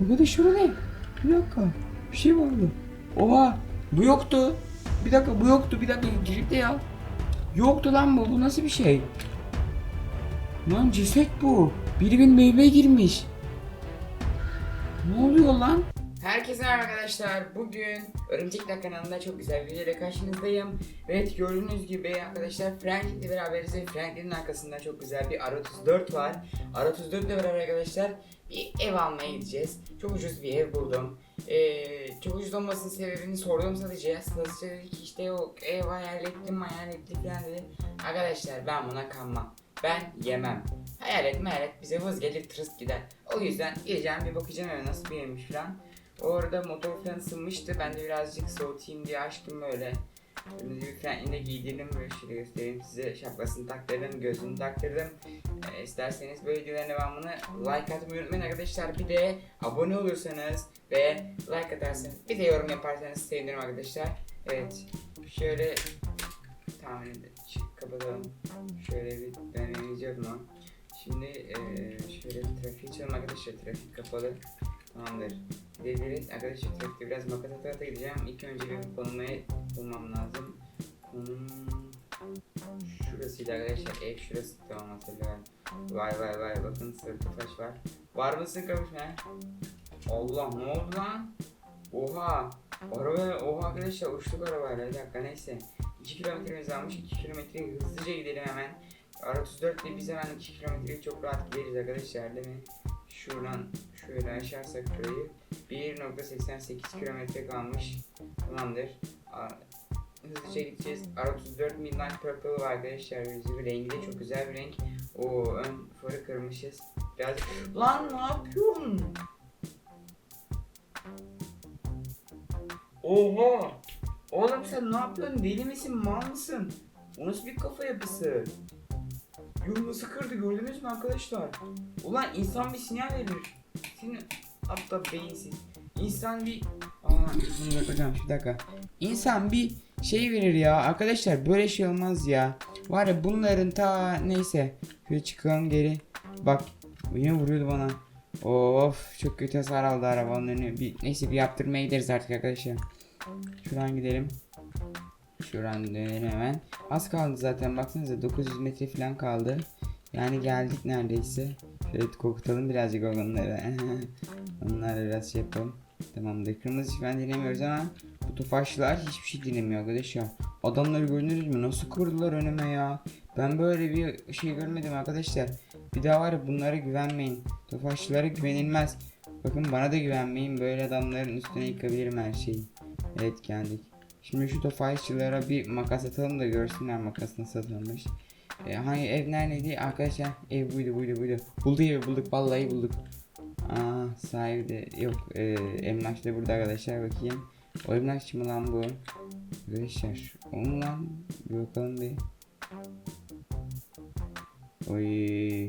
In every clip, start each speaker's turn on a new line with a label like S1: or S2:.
S1: Arkadaşlar o ne? Bir dakika. Bir şey vardı. Oha. Bu yoktu. Bir dakika bu yoktu. Bir dakika girip de ya. Yoktu lan bu. Bu nasıl bir şey? Lan ceset bu. Biri benim evime girmiş. Ne oluyor lan? Herkese merhaba arkadaşlar. Bugün Örümcekler kanalında çok güzel bir videoyla karşınızdayım. Evet gördüğünüz gibi arkadaşlar Franklin'le beraberiz ve Franklin'in arkasında çok güzel bir R34 var. R34 ile beraber arkadaşlar bir ev almaya gideceğiz. Çok ucuz bir ev buldum. Ee, çok ucuz olmasının sebebini sordum sadece. Sadece dedi ki işte yok ev hayal ettim hayal ettim falan dedi. Arkadaşlar ben buna kanmam. Ben yemem. Hayalet mehalet bize vız gelir tırıs gider. O yüzden gideceğim bir bakacağım eve nasıl bir evmiş falan. Orada motor falan ısınmıştı. Ben de birazcık soğutayım diye açtım böyle. Şimdi bir Franklin'de giydirdim böyle şöyle göstereyim size. Şapkasını taktırdım, gözünü taktırdım. Ee, isterseniz böyle videoların devamını like atmayı unutmayın arkadaşlar. Bir de abone olursanız ve like atarsanız bir de yorum yaparsanız sevinirim arkadaşlar. Evet. Şöyle tahmin edin. Kapatalım. Şöyle bir denememiz yok? Şimdi eee şöyle trafiği çalalım arkadaşlar. Trafik kapalı. Tamamdır. Gidebiliriz. Arkadaşlar trafikte biraz makas ata ata gideceğim. İlk önce bir konumu bulmam lazım. Konum şurasıydı arkadaşlar. Ev şurası tamam hatırlıyorum. Vay vay vay bakın sırtı taş var. Var mısın kavuşma? Allah ne oldu lan? Oha. Araba oha arkadaşlar uçtuk arabayla. Bir dakika neyse. 2 kilometremiz almış. 2 kilometre hızlıca gidelim hemen. R34 ile biz hemen 2 kilometreyi çok rahat gideriz arkadaşlar değil mi? Şuradan şöyle aşarsak şurayı 1.88 kilometre kalmış. Tamamdır. Aa, Hızlıca gideceğiz. R34 Midnight Purple var arkadaşlar. Yüzü rengi de çok güzel bir renk. O ön farı kırmışız. Biraz... Lan ne yapıyorsun? Oha! Oğlum sen ne yapıyorsun? Deli misin? Mal mısın? O nasıl bir kafa yapısı? Yolu nasıl kırdı gördünüz mü arkadaşlar? Ulan insan bir sinyal verir. Senin aptal beyinsiz. İnsan bir... Aa, bunu yapacağım bir dakika. İnsan bir şey verir ya. Arkadaşlar böyle şey olmaz ya. Var ya bunların ta neyse. Şöyle çıkalım geri. Bak yine vuruyordu bana. Of çok kötü hasar aldı arabanın önü. Bir, neyse bir yaptırmaya gideriz artık arkadaşlar. Şuradan gidelim. Şuradan dönelim hemen. Az kaldı zaten baksanıza 900 metre falan kaldı. Yani geldik neredeyse. Şöyle korkutalım birazcık onları. Onlarla biraz şey yapalım. Tamamdır. Kırmızı falan dinlemiyoruz ama bu tofaşlar hiçbir şey dinlemiyor arkadaşlar. Adamları gördünüz mü? Nasıl kurdular önüme ya? Ben böyle bir şey görmedim arkadaşlar. Bir daha var ya bunlara güvenmeyin. Tofaşçılara güvenilmez. Bakın bana da güvenmeyin. Böyle adamların üstüne yıkabilirim her şeyi. Evet geldik. Şimdi şu tofaşçılara bir makas atalım da görsünler makas nasıl atılmış. E, hangi ev neredeydi? Arkadaşlar ev buydu buydu buydu. Bulduk evi bulduk vallahi bulduk. Aa sahibi de yok. E, emlakçı da burada arkadaşlar bakayım. O emlakçı mı lan bu? Arkadaşlar o mu lan? Bir bakalım bir. Oy.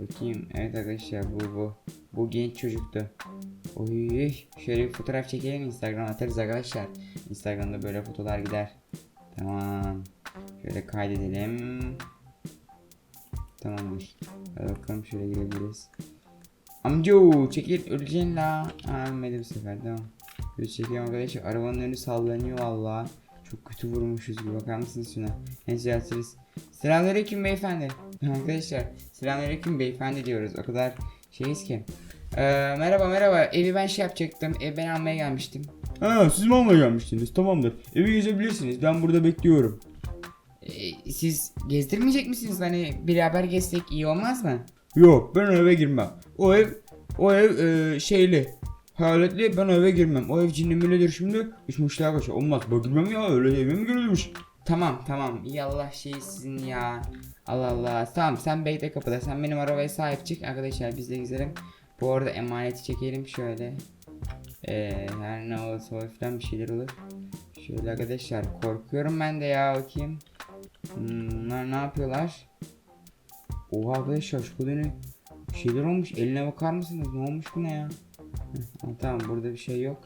S1: Bakayım. Evet arkadaşlar bu bu. Bu genç çocuktu. Oy. Şöyle bir fotoğraf çekelim Instagram atarız arkadaşlar. Instagram'da böyle fotolar gider. Tamam. Şöyle kaydedelim. Tamamdır. Hadi bakalım şöyle girebiliriz. Amcu çekil öleceksin la. Aa, ölmedi bu sefer tamam. Şöyle çekiyorum arkadaşlar. Arabanın önü sallanıyor valla. Çok kötü vurmuşuz gibi bakar mısınız şuna? Neyse yatsırız. Selamünaleyküm beyefendi. Arkadaşlar selamünaleyküm beyefendi diyoruz. O kadar şeyiz ki. Ee, merhaba merhaba. Evi ben şey yapacaktım. Evi ben almaya gelmiştim.
S2: Ha siz mi almaya gelmiştiniz? Tamamdır. Evi gezebilirsiniz. Ben burada bekliyorum.
S1: Ee, siz gezdirmeyecek misiniz? Hani beraber gezsek iyi olmaz mı?
S2: Yok ben o eve girmem. O ev o ev e, şeyli. Hayaletli ben o eve girmem. O ev cinli şimdi. Müşteri kaçar. Olmaz. Ben girmem ya. Öyle eve mi girilmiş?
S1: Tamam tamam. İyi Allah şey sizin ya. Allah Allah. Tamam sen bekle kapıda. Sen benim arabaya sahip çık. Arkadaşlar biz de gezelim. Bu arada emaneti çekelim şöyle. Ee, her ne olursa olur falan bir şeyler olur. Şöyle arkadaşlar korkuyorum ben de ya bakayım. Bunlar ne yapıyorlar? Oha kadını bir şeyler olmuş. Eline bakar mısınız? Ne olmuş buna ya? Heh, tamam burada bir şey yok.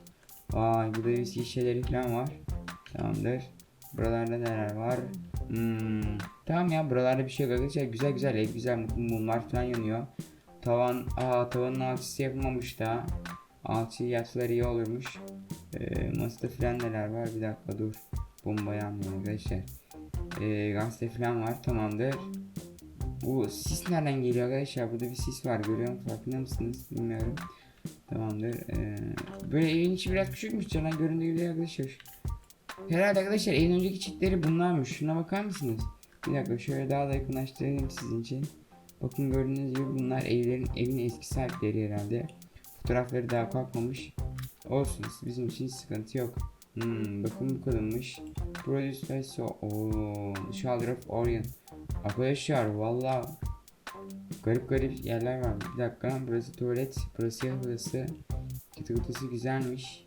S1: Vay burada eski şeyleri falan var. Tamamdır. Buralarda neler var? Hmm. Tamam ya buralarda bir şey yok arkadaşlar. Güzel güzel ev güzel mumlar falan yanıyor. Tavan, aa tavanın alçısı yapılmamış da. Alçı yatsalar iyi olurmuş. Ee, masada falan neler var? Bir dakika dur. Bombayı almayayım arkadaşlar. Ee, gazete falan var. Tamamdır. Bu sis nereden geliyor arkadaşlar? Burada bir sis var. Görüyor musunuz? Farkında mısınız? Bilmiyorum. Tamamdır. Ee, böyle evin içi biraz küçükmüş. Canan göründüğü gibi arkadaşlar. Herhalde arkadaşlar evin önceki çitleri bunlarmış. Şuna bakar mısınız? Bir dakika şöyle daha da yakınlaştırayım sizin için. Bakın gördüğünüz gibi bunlar evlerin evin eski sahipleri herhalde. Fotoğrafları daha kalkmamış. Olsun bizim için sıkıntı yok. Hmm, bakın bu kadınmış. Produce so ooo of Orion. Arkadaşlar valla garip garip yerler var. Bir dakika burası tuvalet, burası yatak odası. Yatak odası güzelmiş.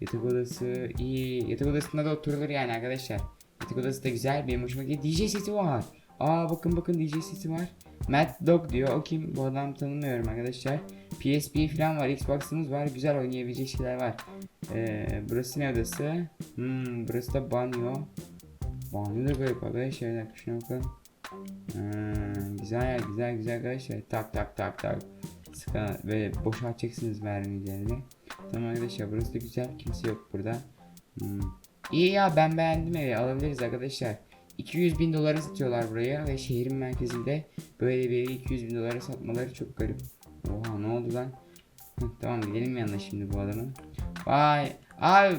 S1: Yatak odası iyi. Yatak odasında da oturulur yani arkadaşlar. Yatak odası da güzel. Benim hoşuma gidiyor. DJ sesi var. Aa bakın bakın DJ sesi var. Mad Dog diyor. O kim? Bu adam tanımıyorum arkadaşlar. PSP falan var. Xbox'ımız var. Güzel oynayabilecek şeyler var. Ee, burası ne odası? Hmm, burası da banyo. Banyo da garip arkadaşlar. Dakika şuna bakalım. Hmm, güzel güzel güzel arkadaşlar. Tak tak tak tak. Sıka böyle boşaltacaksınız mermilerini. Tamam arkadaşlar burası da güzel. Kimse yok burada. Hmm. İyi ya ben beğendim evi. Alabiliriz arkadaşlar. 200 bin dolara satıyorlar buraya ve şehrin merkezinde böyle bir evi 200 bin dolara satmaları çok garip. Oha ne oldu lan? Tamam gidelim yanına şimdi bu adamın. Vay abi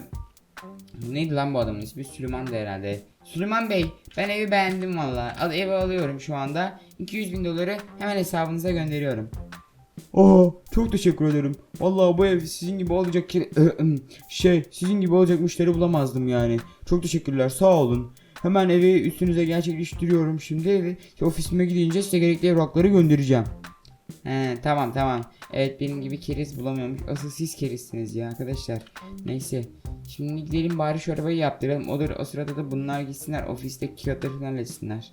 S1: Neydi lan bu adamın ismi? Süleyman da herhalde. Süleyman Bey ben evi beğendim valla. Al evi alıyorum şu anda. 200 bin doları hemen hesabınıza gönderiyorum.
S2: Aa çok teşekkür ederim. Vallahi bu ev sizin gibi olacak ki şey sizin gibi olacak müşteri bulamazdım yani. Çok teşekkürler sağ olun. Hemen evi üstünüze gerçekleştiriyorum şimdi ve ofisime gidince size gerekli evrakları göndereceğim.
S1: He tamam tamam. Evet benim gibi keriz bulamıyormuş. Asıl siz kerizsiniz ya arkadaşlar. Neyse. Şimdi gidelim bari şu arabayı yaptıralım. Olur o sırada da bunlar gitsinler ofiste kağıtları falan halletsinler.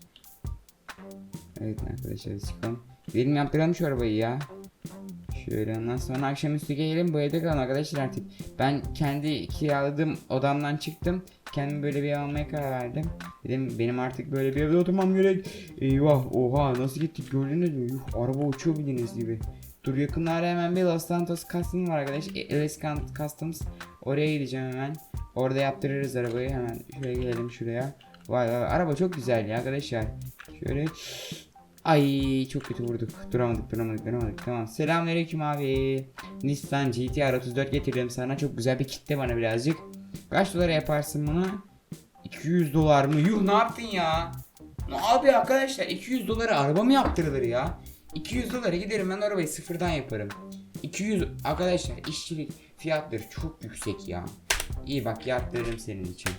S1: Evet arkadaşlar çıkalım. Gidelim yaptıralım şu arabayı ya. Şöyle ondan sonra akşamüstü gelelim bu evde kalın arkadaşlar artık. Ben kendi kiraladığım odamdan çıktım. Kendim böyle bir almaya karar verdim. Dedim benim artık böyle bir evde oturmam gerek. Eyvah oha nasıl gittik gördünüz mü? Yuh, araba uçuyor bildiğiniz gibi. Dur yakınlarda hemen bir Los Santos Custom var arkadaş. E, Customs. Oraya gideceğim hemen. Orada yaptırırız arabayı hemen. Şöyle gelelim şuraya. Vay vay araba çok güzel ya arkadaşlar. Şöyle Ay çok kötü vurduk. Duramadık duramadık duramadık. Tamam. Selamünaleyküm abi. Nissan GT-R 34 getirdim sana. Çok güzel bir kitle bana birazcık. Kaç dolara yaparsın bunu? 200 dolar mı? Yuh ne yaptın ya? Abi arkadaşlar 200 dolara araba mı yaptırılır ya? 200 dolara giderim ben arabayı sıfırdan yaparım. 200 arkadaşlar işçilik fiyatları çok yüksek ya. İyi bak yaptırırım senin için.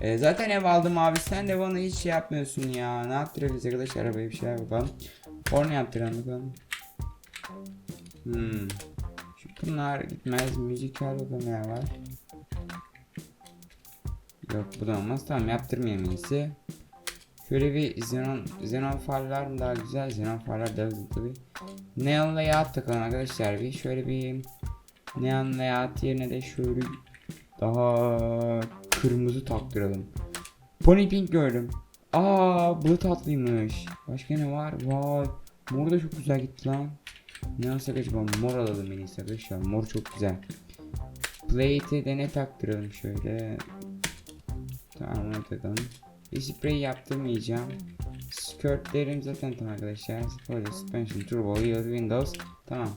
S1: Ee, zaten ev aldım abi sen de bana hiç şey yapmıyorsun ya. Ne yaptırabiliriz arkadaşlar arabaya bir şeyler bakalım. Porno yaptıralım bakalım. Hmm. Şu bunlar gitmez. Müzikal bakalım ne var. Yok bu da olmaz. Tamam yaptırmayayım iyisi. Şöyle bir xenon, xenon farlar daha güzel? Xenon farlar daha güzel tabi. Neon layout takalım arkadaşlar bir. Şöyle bir neon layout yerine de şöyle daha kırmızı taktıralım. Pony pink gördüm. Aa bu tatlıymış. Başka ne var? Vay. Mor da çok güzel gitti lan. Ne alsak acaba? Mor alalım en iyisi arkadaşlar. Mor çok güzel. Plate'e de ne taktıralım şöyle. Tamam onu takalım. Bir sprey yaptırmayacağım. Skirtlerim zaten tamam arkadaşlar. Spoiler, suspension, turbo, wheel, windows. Tamam.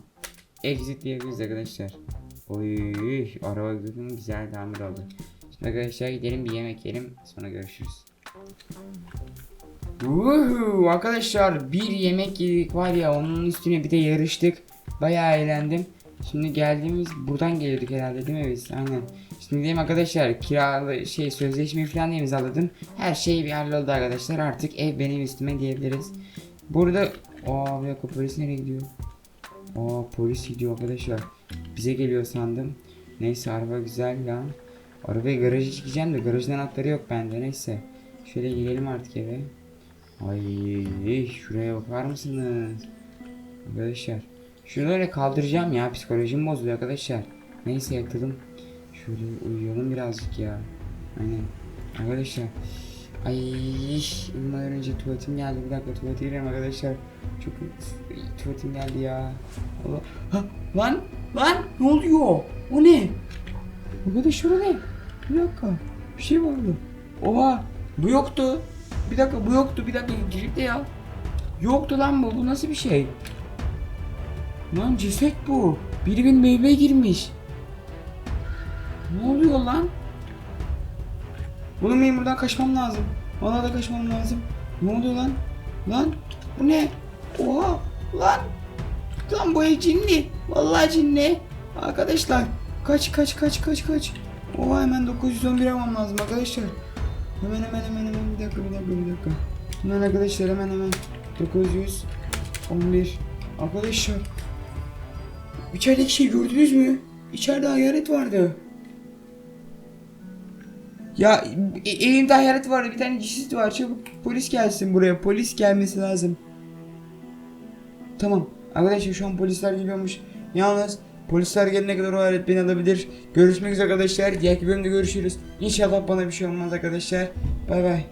S1: Exit diyebiliriz arkadaşlar. Oy, araba güzel, güzel tamir oldu. Şimdi arkadaşlar gidelim bir yemek yiyelim. Sonra görüşürüz. Woohoo, arkadaşlar bir yemek yedik var ya onun üstüne bir de yarıştık. Bayağı eğlendim. Şimdi geldiğimiz buradan gelirdik herhalde değil mi biz? Aynen. Şimdi diyeyim arkadaşlar kiralı şey sözleşme falan da imzaladım. Her şey bir halloldu arkadaşlar. Artık ev benim üstüme diyebiliriz. Burada aa bir polis nereye gidiyor? Aa polis gidiyor arkadaşlar. Bize geliyor sandım. Neyse araba güzel ya. Arabayı garaja çekeceğim de garajın anahtarı yok bende neyse. Şöyle girelim artık eve. Ay şuraya bakar mısınız? Arkadaşlar. Şuraları kaldıracağım ya psikolojim bozuluyor arkadaşlar. Neyse yatalım. Şöyle uyuyalım birazcık ya. Aynen. Arkadaşlar. Ay uyumadan önce tuvaletim geldi. Bir dakika tuvalete gireyim arkadaşlar. Çok tuvaletim geldi ya. Allah. Ha, lan Lan ne oluyor? O ne? Arkadaşlar o ne? Bir dakika. Bir şey vardı. Oha. Bu yoktu. Bir dakika bu yoktu. Bir dakika girip de ya. Yoktu lan bu. Bu nasıl bir şey? Lan ceset bu. Biri benim evime girmiş. Ne oluyor lan? Oğlum benim buradan kaçmam lazım. Valla da kaçmam lazım. Ne oluyor lan? Lan bu ne? Oha lan. Lan bu ev cinli. Vallahi cinli. Arkadaşlar kaç kaç kaç kaç kaç. Oha hemen 911 almam lazım arkadaşlar. Hemen hemen hemen hemen bir dakika bir dakika bir dakika. Hemen arkadaşlar hemen hemen 911 Arkadaşlar İçerideki şey gördünüz mü? İçeride hayalet vardı. Ya elimde hayalet vardı bir tane cisit var çabuk polis gelsin buraya polis gelmesi lazım. Tamam arkadaşlar şu an polisler geliyormuş. Yalnız polisler gelene kadar o hayalet beni alabilir. Görüşmek üzere arkadaşlar. Diğer bölümde görüşürüz. İnşallah bana bir şey olmaz arkadaşlar. Bay bay.